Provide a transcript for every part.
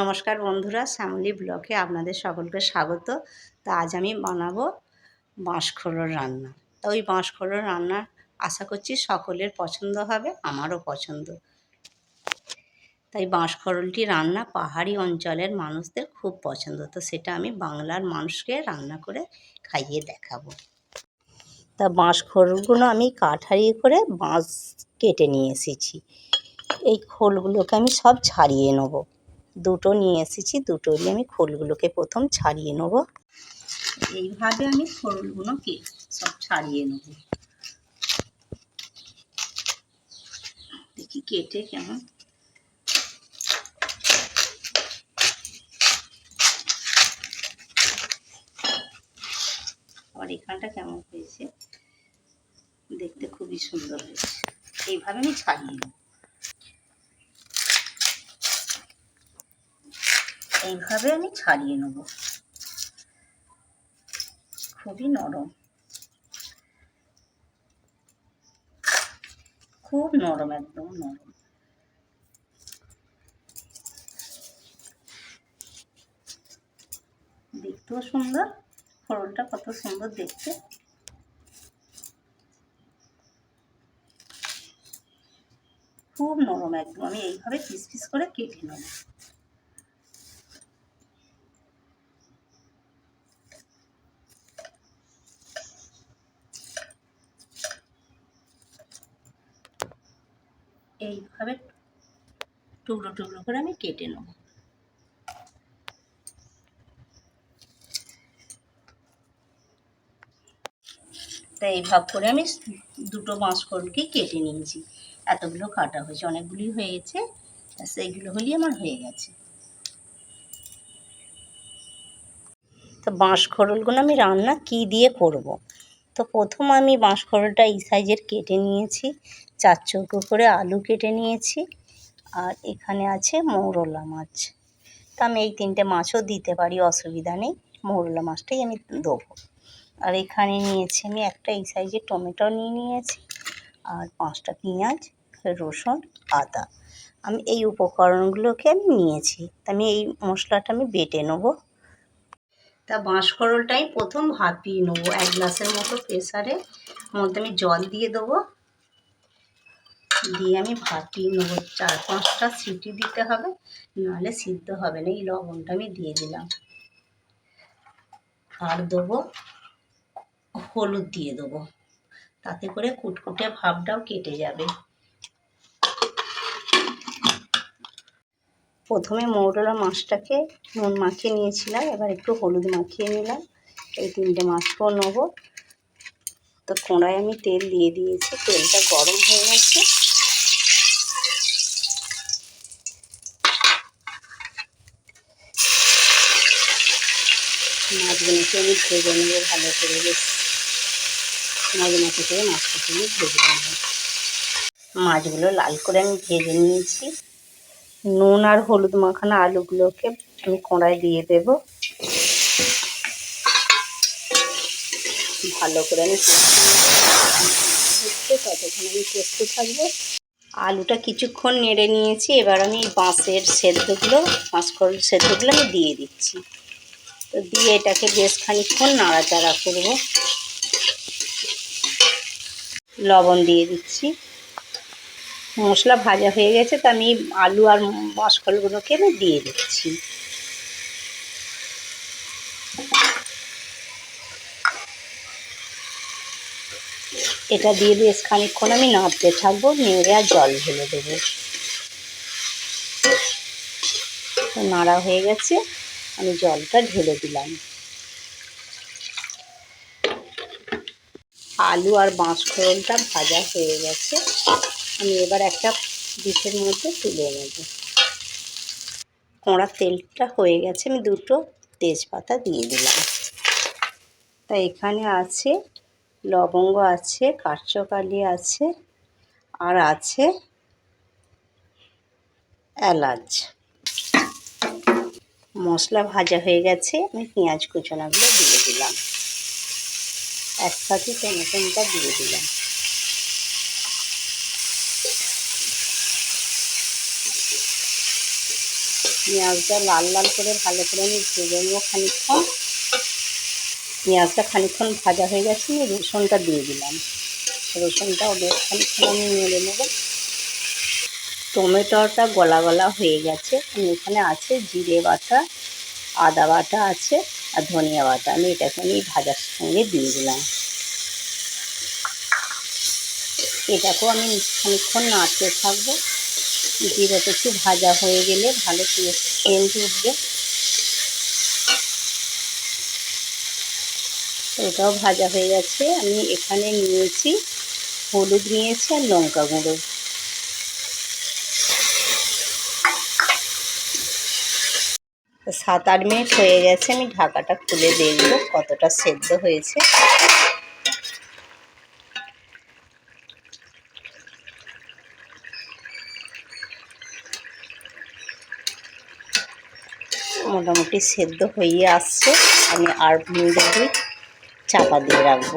নমস্কার বন্ধুরা, শ্যামলি ব্লকে আপনাদের সকলকে স্বাগত। তা আজ আমি বানাবো বাঁশখোড়োর রান্না। তা ওই বাঁশখোড়োর রান্না আশা করছি সকলের পছন্দ হবে, আমারও পছন্দ। তাই বাঁশখোড়লটি রান্না পাহাড়ি অঞ্চলের মানুষদের খুব পছন্দ, তো সেটা আমি বাংলার মানুষকে রান্না করে খাইয়ে দেখাবো। তা বাঁশখোড়গুলো আমি কাঠ হারিয়ে করে বাঁশ কেটে নিয়ে এসেছি। এই খোলগুলোকে আমি সব ছাড়িয়ে নেব। দুটো নিয়ে এসেছি, দুটোরই আমি খোলগুলোকে প্রথম ছাড়িয়ে নেব। এইভাবে আমি খোলগুলোকে সব ছাড়িয়ে নেব। দেখি কেটে কেমন। আর এখানটা কেমন হয়েছে, দেখতে খুবই সুন্দর হয়েছে। এইভাবে আমি ছাড়িয়ে নেব। এইভাবে আমি ছাড়িয়ে নেব। খুবই নরম। খুব নরম, একদম নরম। দেখতেও সুন্দর ফোড়নটা কত সুন্দর দেখতে। খুব নরম, একদম। আমি এইভাবে পিস পিস করে কেটে নেব। এইভাবে টুকরো টুকরো করে আমি কেটে নেব। তাই এইভাবে করে আমি দুটো বাঁশকড়কি কেটে নিয়েছি। এতগুলো কাটা হয়েছে, অনেকগুলি হয়েছে সেইগুলো হলেই আমার হয়ে গেছে। তো বাঁশখরলগুলো আমি রান্না কি দিয়ে করব। তো প্রথম আমি বাঁশখরলটা এই সাইজের কেটে নিয়েছি, চার চৌকো করে আলু কেটে নিয়েছি, আর এখানে আছে মৌরলা মাছ। তা আমি এই তিনটে মাছও দিতে পারি, অসুবিধা নেই, মৌরলা মাছটাই আমি দেবো। আর এখানে নিয়েছি আমি একটা এই সাইজের টমেটো নিয়ে নিয়েছি, আর পাঁচটা পেঁয়াজ, রসুন, আদা। আমি এই উপকরণগুলোকে আমি নিয়েছি, তা আমি এই মশলাটা আমি বেটে নেব। তা বাঁশখরলটাই প্রথম ভাপিয়ে নেব। এক গ্লাসের মতো প্রেসারে মধ্যে আমি জল দিয়ে দেবো। দিয়ে আমি ভাপিয়ে নেব। চার পাঁচটা সিটি দিতে হবে, নাহলে সিদ্ধ হবে না। এই লবণটা আমি দিয়ে দিলাম। আর দেবো, হলুদ দিয়ে দেবো। তাতে করে কুটকুটে ভাবটাও কেটে যাবে। প্রথমে মৌরলা মাছটাকে নুন মাখিয়ে নিয়েছিলাম, এবার একটু হলুদ মাখিয়ে নিলাম। এই তিনটে মাছকেও নেব। তো কোঁড়ায় আমি তেল দিয়ে দিয়েছি, তেলটা গরম হয়ে গেছে। মাছগুলোকে আমি ভেজে নেব ভালো করে, বেশ মাঝে করে মাছটাকে আমি ভেজে নেব। মাছগুলো লাল করে আমি ভেজে নিয়েছি। নুন আর হলুদ মাখানো আলুগুলোকে আমি কড়াই দিয়ে দেব। ভালো করে আমি ততক্ষণ আমি কষতে থাকব। আলুটা কিছুক্ষণ নেড়ে নিয়েছি, এবার আমি বাঁশের সেদ্ধগুলো বাঁশকল সেদ্ধগুলো আমি দিয়ে দিচ্ছি। তো দিয়ে এটাকে বেশ খানিক্ষণ নাড়াচাড়া করব। লবণ দিয়ে দিচ্ছি। মশলা ভাজা হয়ে গেছে, তো আমি আলু আর মশকলগুলোকে আমি দিয়ে দিচ্ছি। এটা দিয়ে বেশ খানিক্ষণ আমি নাড়তে থাকব, নেড়ে আর জল ঢেলে দেবো। নাড়া হয়ে গেছে, আমি জলটা ঢেলে দিলাম। আলু আর বাঁশখোলটা ভাজা হয়ে গেছে। আমি এবার একটা ডিশের মধ্যে তুলে নেব। কোঁড়ার তেলটা হয়ে গেছে, আমি দুটো তেজপাতা দিয়ে দিলাম। তা এখানে আছে, লবঙ্গ আছে কাঠচকালি আছে, আর আছে এলাচ। মশলা ভাজা হয়ে গেছে, আমি পেঁয়াজ কুচনাগুলো দিয়ে দিলাম। এক একসাথে টমেটোটা দিয়ে দিলাম। পেঁয়াজটা লাল লাল করে ভালো করে আমি ভেজে নেব খানিকক্ষণ। পেঁয়াজটা খানিকক্ষণ ভাজা হয়ে গেছে রসুনটা দিয়ে দিলাম। রসুনটাও বেশ খানিকক্ষণ আমি নেড়ে নেব। টমেটোটা গলা গলা হয়ে গেছে। আমি এখানে আছে জিরে বাটা, আদা বাটা আছে আর ধনিয়া বাটা। আমি এটাকে আমি ভাজার সঙ্গে দিয়ে দিলাম। এটাকেও আমি খানিকক্ষণ নাড়তে থাকব। জিরেটা একটু ভাজা হয়ে গেলে ভালো সেন্ট উঠবে ওটাও ভাজা হয়ে গেছে। আমি এখানে নিয়েছি হলুদ নিয়েছি আর লঙ্কা গুঁড়ো। সাত আট মিনিট হয়ে গেছে, আমি ঢাকাটা খুলে দেখব কতটা সেদ্ধ হয়েছে। মোটামুটি সেদ্ধ হয়ে আসছে, আমি আর মিনিট চাপা দিয়ে রাখব।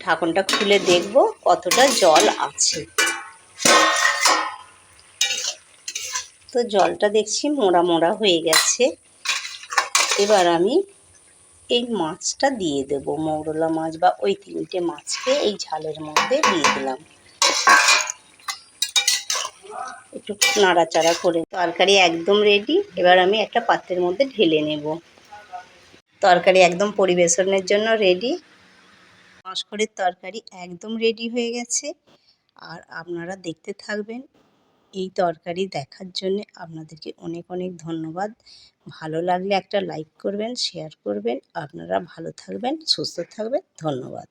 ঢাকনটা খুলে দেখব কতটা জল আছে। তো জলটা দেখছি মোড়া মোড়া হয়ে গেছে। এবার আমি এই মাছটা দিয়ে দেব, মৌরলা মাছ বা ওই তিনটে মাছকে এই ঝালের মধ্যে দিয়ে দিলাম। একটু নাড়াচাড়া করে তরকারি একদম রেডি এবার আমি একটা পাত্রের মধ্যে ঢেলে নেব। তরকারি একদম পরিবেশনের জন্য রেডি মাসকড়ির তরকারি একদম রেডি হয়ে গেছে। আর আপনারা দেখতে থাকবেন, এই তরকারি দেখার জন্যে আপনাদেরকে অনেক অনেক ধন্যবাদ। ভালো লাগলে একটা লাইক করবেন শেয়ার করবেন। আপনারা ভালো থাকবেন, সুস্থ থাকবেন। ধন্যবাদ।